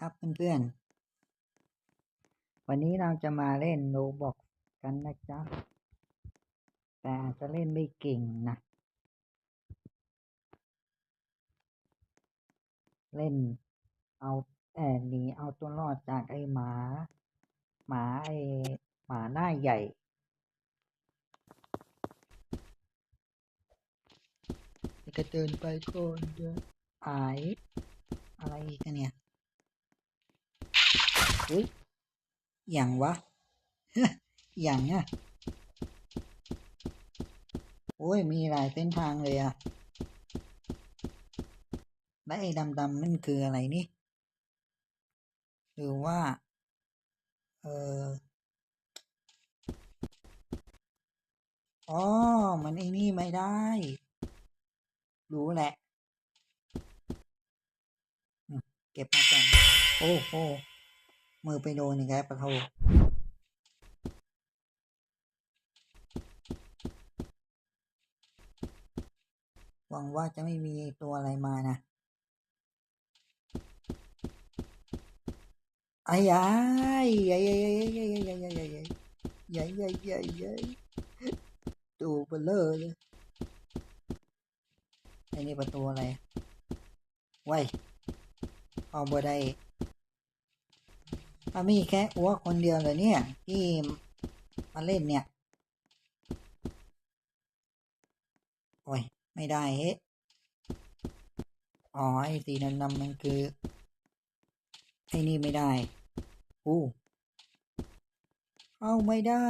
ครับเพื่อนๆ วันนี้เราจะมาเล่นโ o บอกกันนะจ๊ะ แต่จะเล่นไม่เก่งนะ เล่นเอาแอบหนีเอาตัวรอดจากไอ้หมา หมาไอ้หมาหน้าใหญ่จะเดินไปก่อนเดี๋ยอายอะไรกันเนี่ย อุ้ยอย่างวะอย่างอะโอ้ย มีหลายเส้นทางเลยอะและไอ้ดำๆนั่นคืออะไรนี่หรือว่า เอออ๋อ มันไอ้นี่ไม่ได้ รู้แหละ เก็บมาก่อนโอ้โห มือไปโดนอีกแล้วปะโทหวังว่าจะไม่มีตัวอะไรมานะไอ้ยายยายยายยายยายยายยายยายยายยายยายตัวเบลอเลยไอ้นี่ประตูอะไรไว้เอาบ่ได้ ถ้ามีแค่อ้วกคนเดียวเลยเนี่ย ที่มาเล่นเนี่ย โอ้ย ไม่ได้เฮ้อ๋อ ไอ้สีดำๆมันคือ ไอ้นี่ไม่ได้ อู้เอาไม่ได้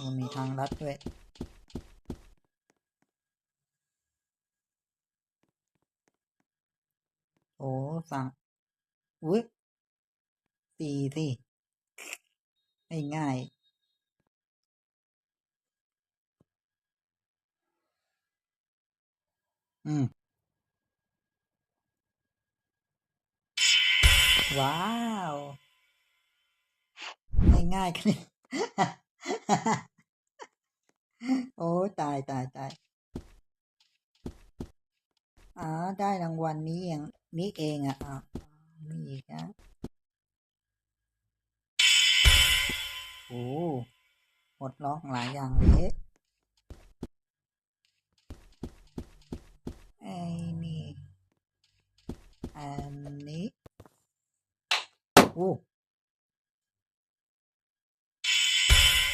มันมีทางลัดด้วยโอ้สั่ง อุ้ยตีสิง่ายอืม ว้าว ง่ายกันโอ้ตายตายตายอ๋อ ได้รางวัลนี้เองนี้เองอะ อะนี่อีกนะโอ้หมดล็อกหลายอย่างเลยไอ้นี่อันนี้โอ้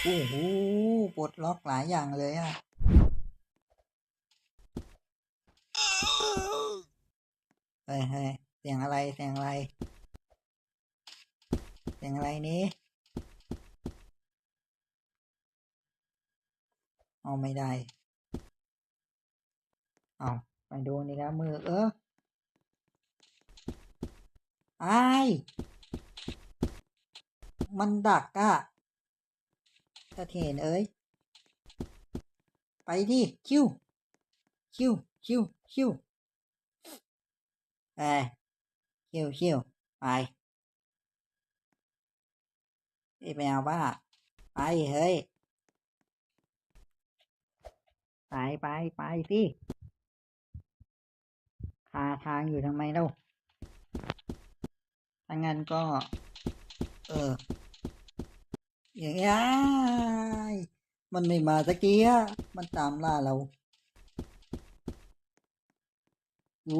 โอ้โหปลดล็อกหลายอย่างเลยอะเฮ้ย เสียงอะไรเสียงอะไร เสียงอะไรนี้เอาไม่ได้ เอาไปโดนนี่ครับมือเออไอมันดักอะตะเทนเอ้ย ไปดิคิว คิว คิว คิว เอ ไปคิวคิวไปไปเอาบ้าไปเฮ้ย ไปไปไปสิคาทางอยู่ทำไมเล่าถ้างั้นก็ เออ อย่างนี้มันไม่มาสักทีอะมันตามล่าเรา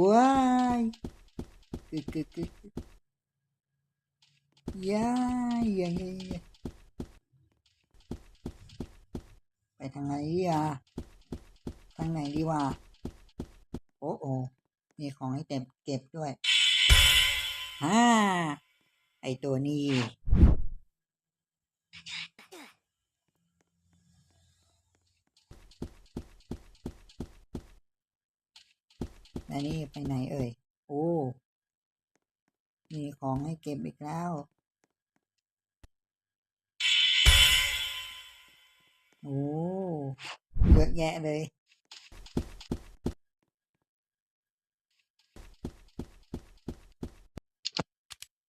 ว้าย กึกกึกย้ายอย่าไปทางไหนอะทางไหนดีวะโอ้โอมีของให้เต็มเก็บด้วยฮ่าไอตัวนี้อันนี้ไปไหนเอ่ย โอ้ มีของให้เก็บอีกแล้ว โอ้เยอะแยะเลย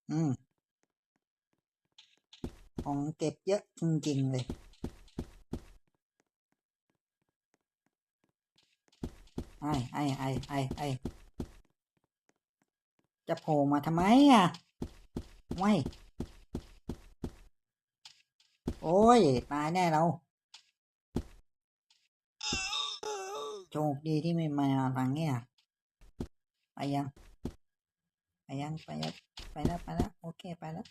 อืม ของเก็บเยอะจริงๆเลยไอ้ไอ้ไอ้ไอ้ไอ้ จะโผล่มาทำไมอะไม่โอ้ย ตายแน่เราโชคดีที่ไม่มาทางเนี้ยไปยัง ไปยังไปแล้วไปแล้วไปแล้วโอเคไปแล้ว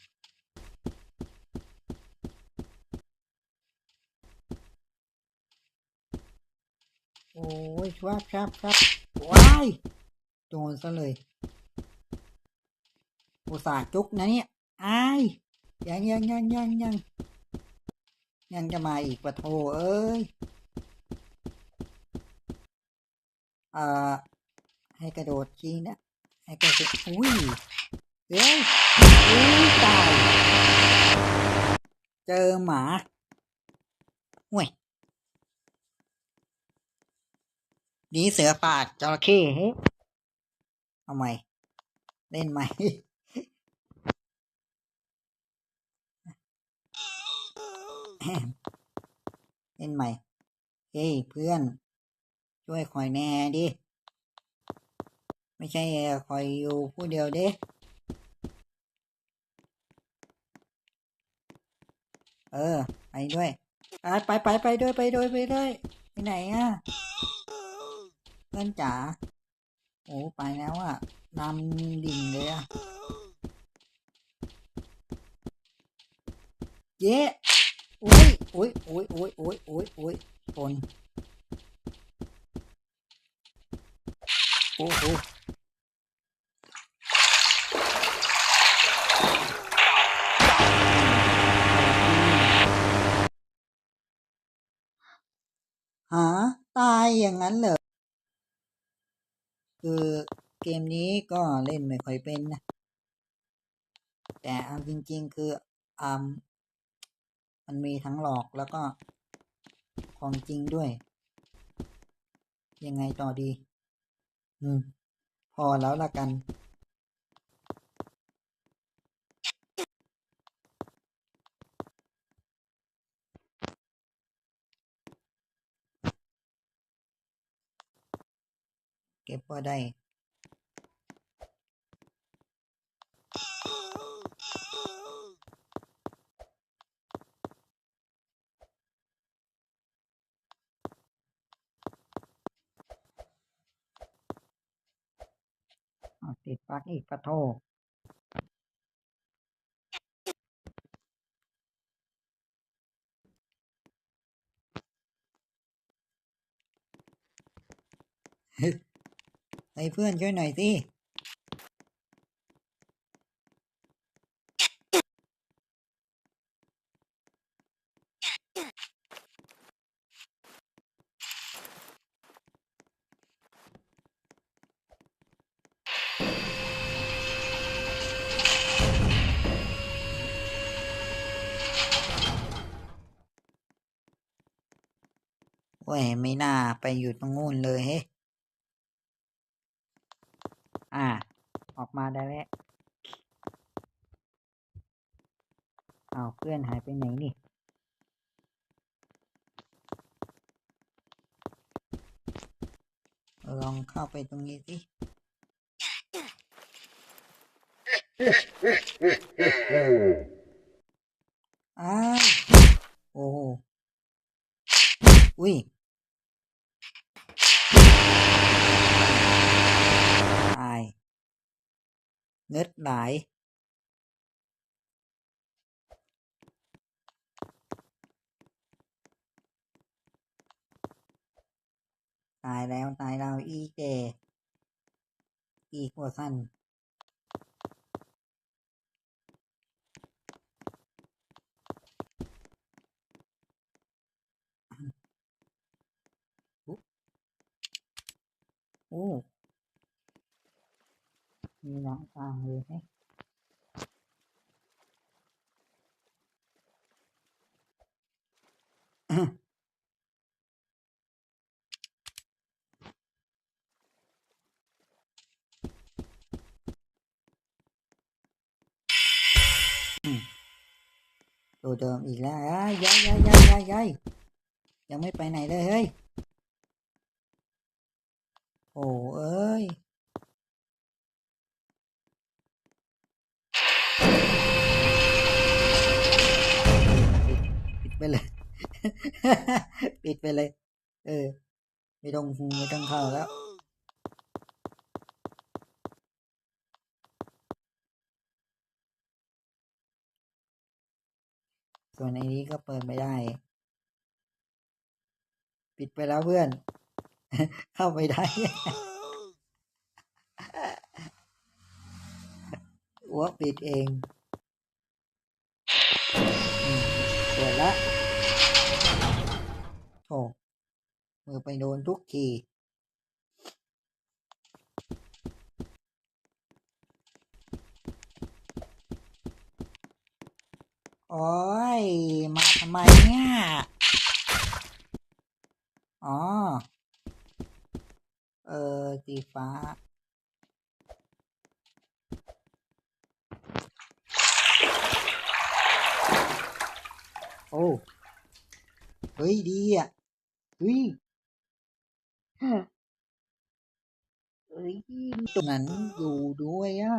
โอ้ยครับครับครับว้ายโดนซะเลย อุตส่าห์จุกนะเนี่ยอายยังยังยังยังยังยังจะมาอีกปะโทเอ้ยเอ่อให้กระโดดชี้นะ ให้กระโดดอุ้ยเอ้ยอุ้ยตายเจอหมาห่วยหนีเสือป่าจระเข้เฮ้ยเอาใหม่เล่นใหม เล่นใหม่ เฮ้ยเพื่อน ช่วยคอยแน่ดิ ไม่ใช่คอยอยู่ผู้เดียวเด้เออ ไปด้วย ไปไปไปไปด้วยไปด้วยไปด้วยไปไหนอะเพื่อนจ๋าโอ้ไปแล้วอะนำดิ่งเลยอะเย้ อุ้ยอุ้ยอุ้ยอุ้ยอุ้ยอุ้ยอุ้ยฝนโอ้โหหาตายอย่างนั้นเหรอ คือเกมนี้ก็เล่นไม่ค่อยเป็นนะ แต่เอาจริง ๆ คืออ่า มันมีทั้งหลอกแล้วก็ของจริงด้วย ยังไงต่อดี อืม พอแล้วละกัน เก็บพอได้ อ้าว ติดปลั๊กอีกปะโทให้เพื่อนช่วยหน่อยสิ โอ้ยไม่น่าไปอยู่ตรงงูนเลยเฮ้อ่า ออกมาได้แล้วเอาเพื่อนหายไปไหนนี่ลองเข้าไปตรงนี้สิอ้าโอ้ อุ้ยตายเงิดหลาย ตายแล้วตายแล้วอีเจ อีกว่าสั้น โอ้มีหนังกลางเลยไหมตัวเดิ โอ้เอ้ยปิดไปเลย ปิดไปเลย เออ ไม่ต้องไม่ต้องเข้าแล้วส่วนในนี้ก็เปิดไม่ได้ ปิดไปแล้วเพื่อน เข้าไม่ได้ หัวปิดเองเปิดละโถมือไปโดนทุกทีโอ้ย มาทำไมเนี่ย อ๋อ เออสีฟ้า โอ้ เฮ้ย ดีอะเฮ้ยฮะเฮ้ยตรงนั้นอยู่ด้วยอะ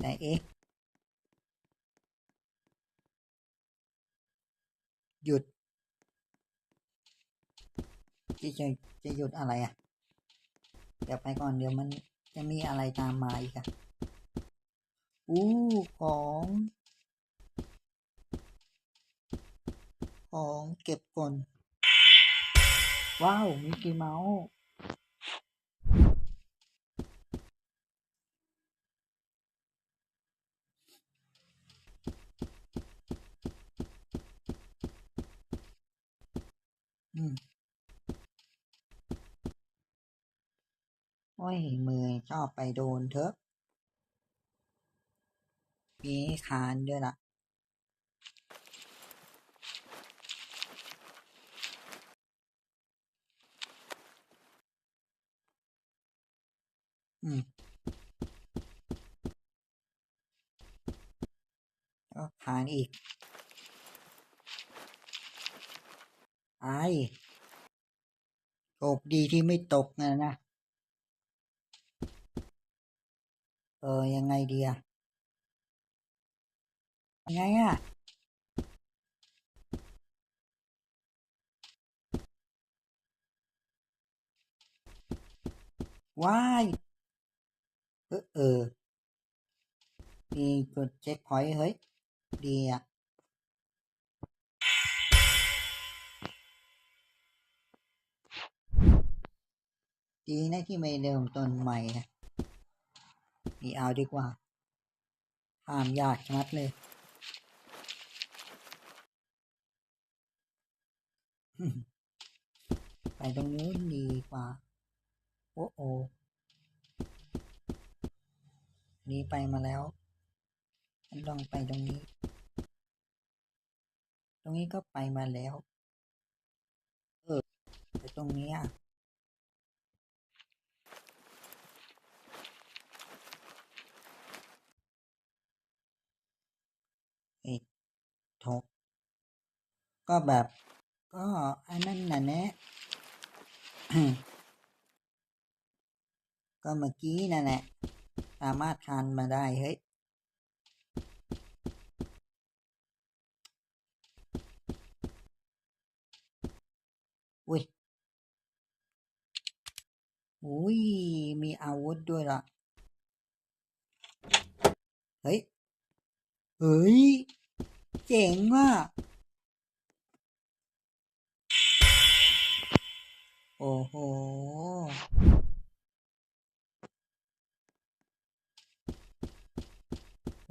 เออแต่เอ๊ะหยุดจะจะจะหยุดอะไรอะ เดี๋ยวไปก่อนเดี๋ยวมันจะมีอะไรตามมาอีกอะ อู้ของ ของเก็บก่อน ว้าวมิกกี้เมาส์ โอ้ย มือชอบไปโดนเถอะ มีคานด้วยล่ะ อืม ก็คานอีก ไอ้โชคดีที่ไม่ตกนะนะ เออ ยังไงดีอะยังไงอะว้าย เออ เออ มีจุดเช็คพอยต์เฮ้ย ดีอะ ดีนะที่ไม่เริ่มต้นใหม่นะนี่เอาดีกว่า ห้ามยากชมัดเลยไปตรงนู้นดีกว่า โอ้โอนี้ไปมาแล้วลองไปตรงนี้ ตรงนี้ก็ไปมาแล้ว เออแต่ตรงนี้อะ เอก ทกก็แบบก็อันนั้นน่ะแนะก็เมื่อกี้นั่นแหละสามารถทานมาได้เฮ้ยอุ้ยอุ้ยมีอาวุธด้วยล่ะ เฮ้ย เฮ้ย เจ๋งว่ะ โอ้โห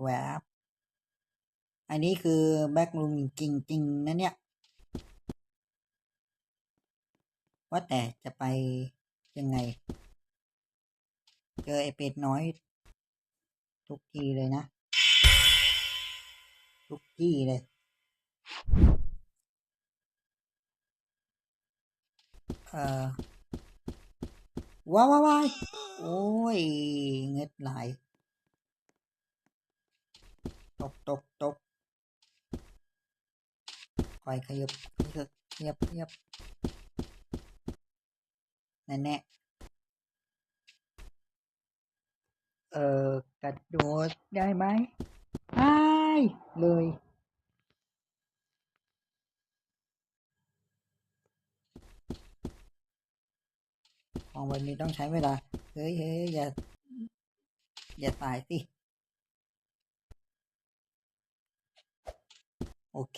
แวบ อันนี้คือแบ็กลุมจริง ๆ นะเนี่ย ว่าแต่จะไปยังไง เจอไอเป็ดน้อย ทุกทีเลยนะ ทุกที่เลยเอ่อว้าวว้าวว้ายโอ้ย เงึดหลายตกตกตกคอยขยับขยับขยับขยับนั่นแน่เออกระโดดได้ไหม เลยของแบบนี้ต้องใช้เวลา เฮ้ยเฮ้ยอย่า อย่าตายสิ โอเค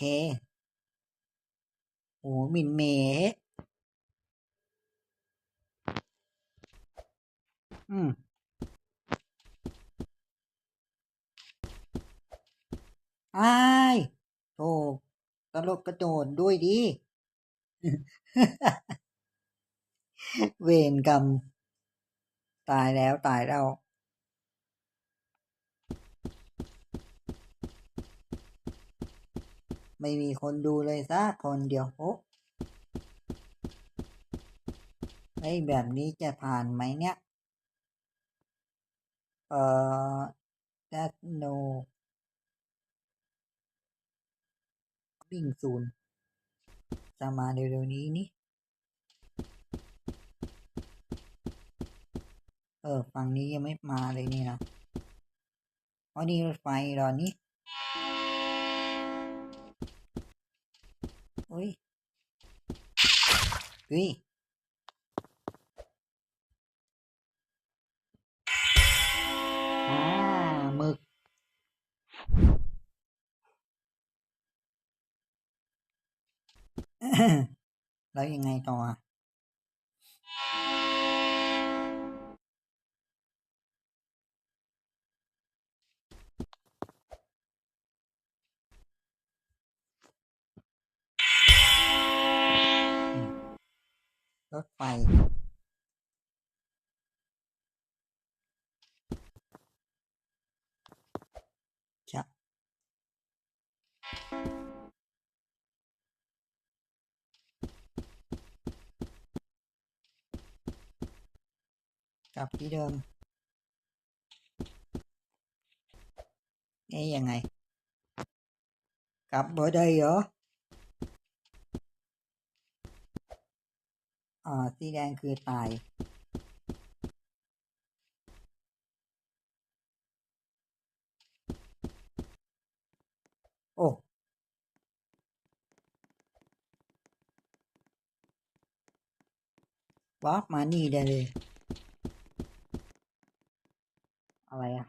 โอ้หมินเมอืม อายโธ่ตลกกระโดดด้วยดิ เวรกรรม ตายแล้วตายแล้วไม่มีคนดูเลยสักคนเดียวโอ้ไอ้แบบนี้จะผ่านไหมเนี่ย เอ่อ that no วิ่งซูนจะมาเร็วๆนี้นี่ เออ ฝั่งนี้ยังไม่มาเลยนี่นะอ๋อนี่รถไฟเหรอนี่โอ้ยอุ้ย แล้วยังไงต่ออะรถไฟ กับที่เดิมเอ๊ยยังไง กลับบ่ได้เหรออ่าสีแดงคือตาย โอ้วาร์ปมานี่ได้เลย อะไรอะ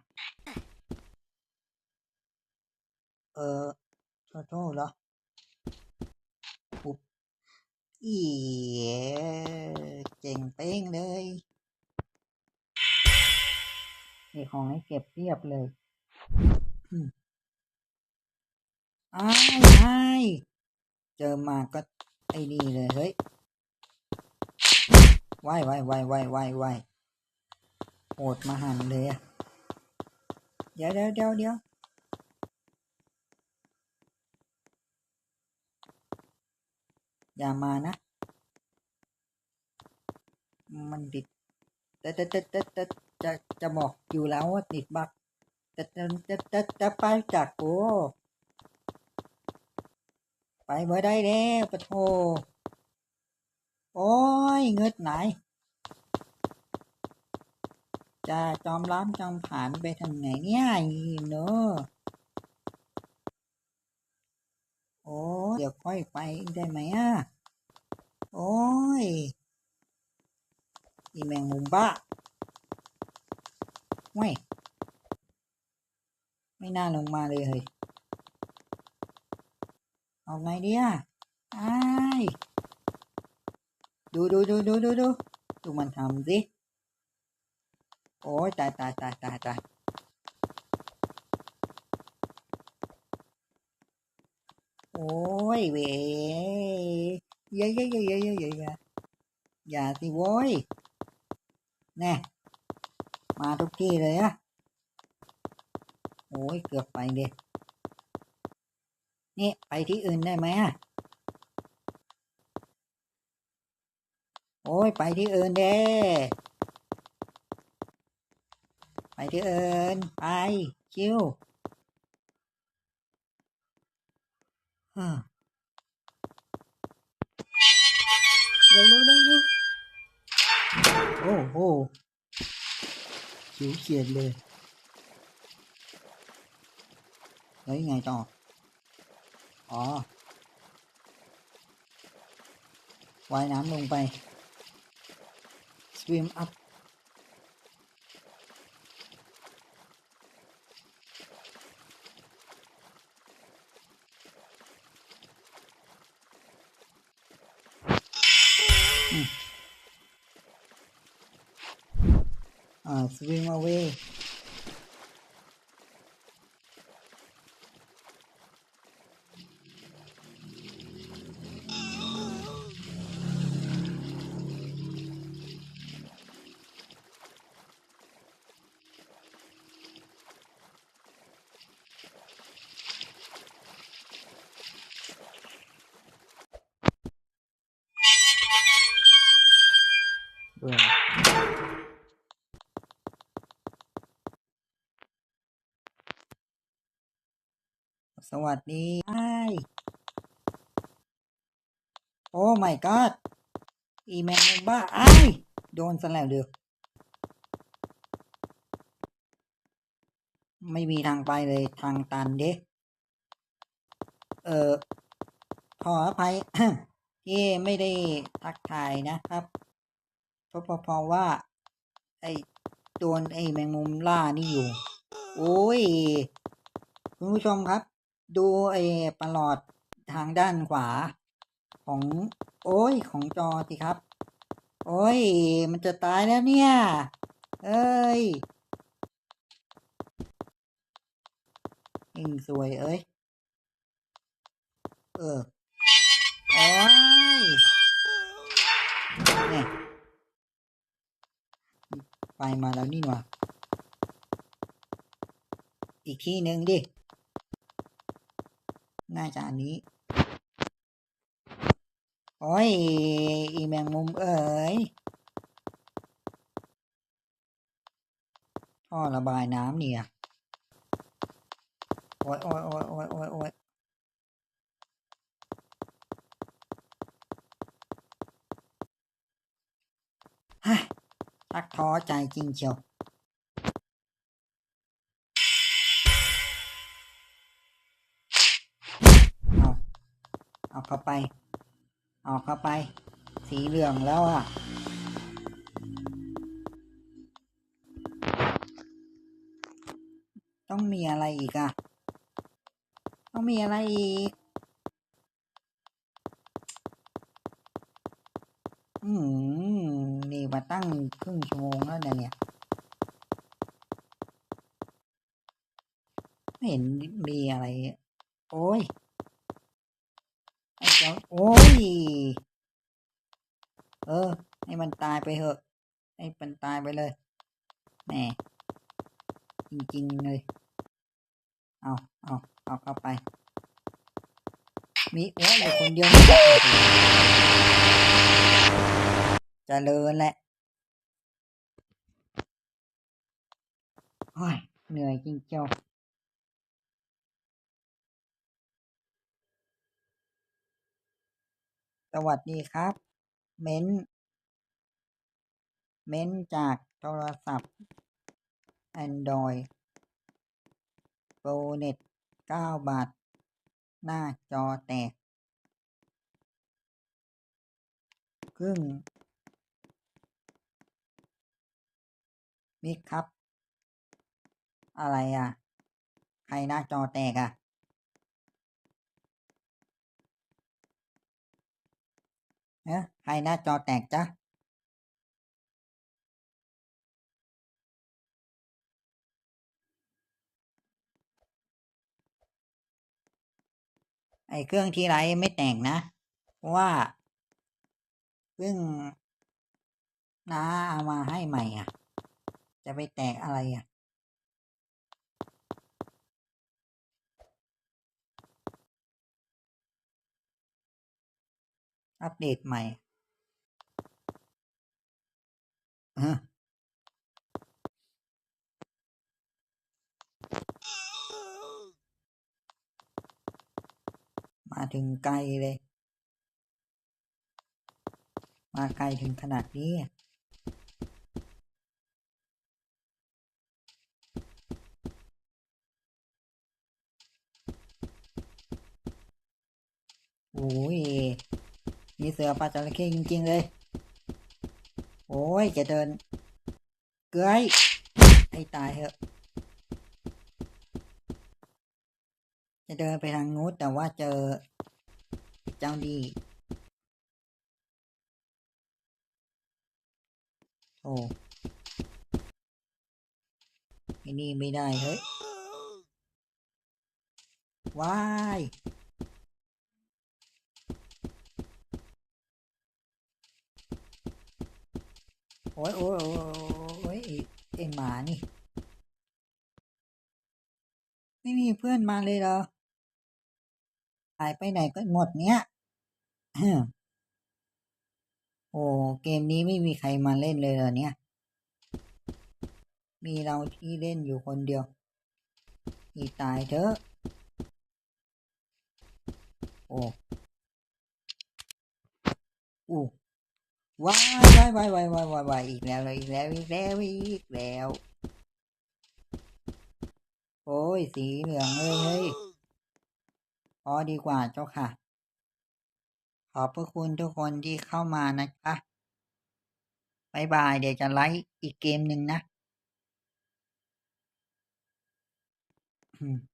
เออโทษโทเหรอปุ๊บอีเจ๋งเป้งเลยมีของให้เก็บเรียบเลยอืมอ้ายอ้เจอมาก็ไอ้นี่เลย เฮ้ยว่ายว่ายว่ายว่ายว่ายว่ายโอดมาหันเลยอะ เดี๋ยวเดี๋ยวเดี๋ยวเดี๋ยวอย่ามานะ มันติดแต่แต่แต่แต่จะจะบอกอยู่แล้วว่าติดบักแต่แต่แต่แต่แต่ไปจากโอ้ไปเมื่ได้แล้วปะโทโอ้ยเงิดไหน จะจอมล้ำจอมผ่านไปทางไหนเนี่ยอีเนอะโอ้เดี๋ยวค่อยไปได้ไหมอะ โอ้ยอีแมงมุมบ้าไม่ไม่น่าลงมาเลยเฮ้ยเอาไงดีอะอ้ดูดูดูดูดูดูดูมันทำสิ โอ้ยตายตายตายตายตายโอ้ยเวยเยเยอะเยอะเยอะเยอะเยอะเยอะอย่าสิโว้ยแน่มาทุกที่เลยอะโอ้ยเกือบไปเด็นี่ไปที่อื่นได้ไหมอะโอ้ยไปที่อื่นเด้ ไปที่อื่นไป คิวฮ่าเร็วเร็วเร็วเร็วโหขิวเขียดเลยแล้วยังไงต่อ อ๋อว่ายน้ำลงไป swim up อ่า swim away เสวัสดีไอ้โอ้ my god อีแมงมุมบ้าไอ้โดนซะแล้วเดือไม่มีทางไปเลยทางตันเด้เออขออภัยที่ไม่ได้ทักทายนะครับเพราะเพราะว่า ไอ้โดนไอ้แมงมุมล่านี่อยู่ โอ้ย คุณผู้ชมครับ ดูไอ้ประหลอดทางด้านขวา ของ โอ้ยของจอสิครับ โอ้ย มันจะตายแล้วเนี่ย เอ้ยยิงสวยเอ้ย เออ โอ้ยเนี่ยไปมาแล้วนี่หว่าอีกที่หนึ่งดิ น่าจะอันนี้ โอ้ย อีแมงมุมเอ๋ยท่อระบายน้ำเนี่ย โอ้ยโอ้ยโอ้ยโอ้ยโอ้ยโอ้ยฮ้ยชักท้อใจจริงเชียว เอาเข้าไปเอาเข้าไป สีเหลืองแล้วอะ ต้องมีอะไรอีกอะ ต้องมีอะไรอีก อืม นี่มาตั้งครึ่งชั่วโมงแล้วเนี่ยไม่เห็นมีอะไร โอ้ย ไอ้เจ้า โอ้ย เออ ให้มันตายไป เถอะ ให้มันตายไปเลยแหมจริงๆเลย เอาเอาเอาเข้าไป มีโอ้ยอยู่คนเดียวนี่แหละเจริญแหละโอ้ยเหนื่อยจริงเจ้าสวัสดีครับ เม้น เม้นจากโทรศัพท์ Android โปรเน็ตเก้าบาท หน้าจอแตก ครึ่ง มิกครับ อะไรอะ ใครหน้าจอแตกอะเอ๊ะใครหน้าจอแตกจ๊ะ ไอ้เครื่องที่ไรไม่แตกนะ เพราะว่าเพิ่งน้าเอามาให้ใหม่อะ จะไปแตกอะไรอะอัปเดตใหม่อ มาถึงไกลเลย มาไกลถึงขนาดนี้โอ้ยมีเสือปลาจระเข้จริง ๆ เลย โอ้ยจะเดิน เกยไอ้ตายเหอะ จะเดินไปทางนู้นแต่ว่าเจอ เจ้าดีโอ้ไอ้นี่ไม่ได้เฮ้ย วาย โอ้ยโอ้ยโอ้ยโอ้ยไอ้หมานี่ ไม่มีเพื่อนมาเลยเหรอายไปไหนกันหมดเนี้ยโอ้เกมนี้ไม่มีใครมาเล่นเลยเหรอเนี่ย มีเราที่เล่นอยู่คนเดียวอีตายเถอะโอ้อู้ว้ายว้ายว้ายว้ายว้ายว้ายว้ายอีกแล้วเลยอีกแล้วอีกแล้วอีกแล้ว โอ้ยสีเหลืองเลยเฮ้ย พอดีกว่าเจ้าค่ะ ขอบพระคุณทุกคนที่เข้ามานะคะบายบาย เดี๋ยวจะไลฟ์อีกเกมหนึ่งนะอืม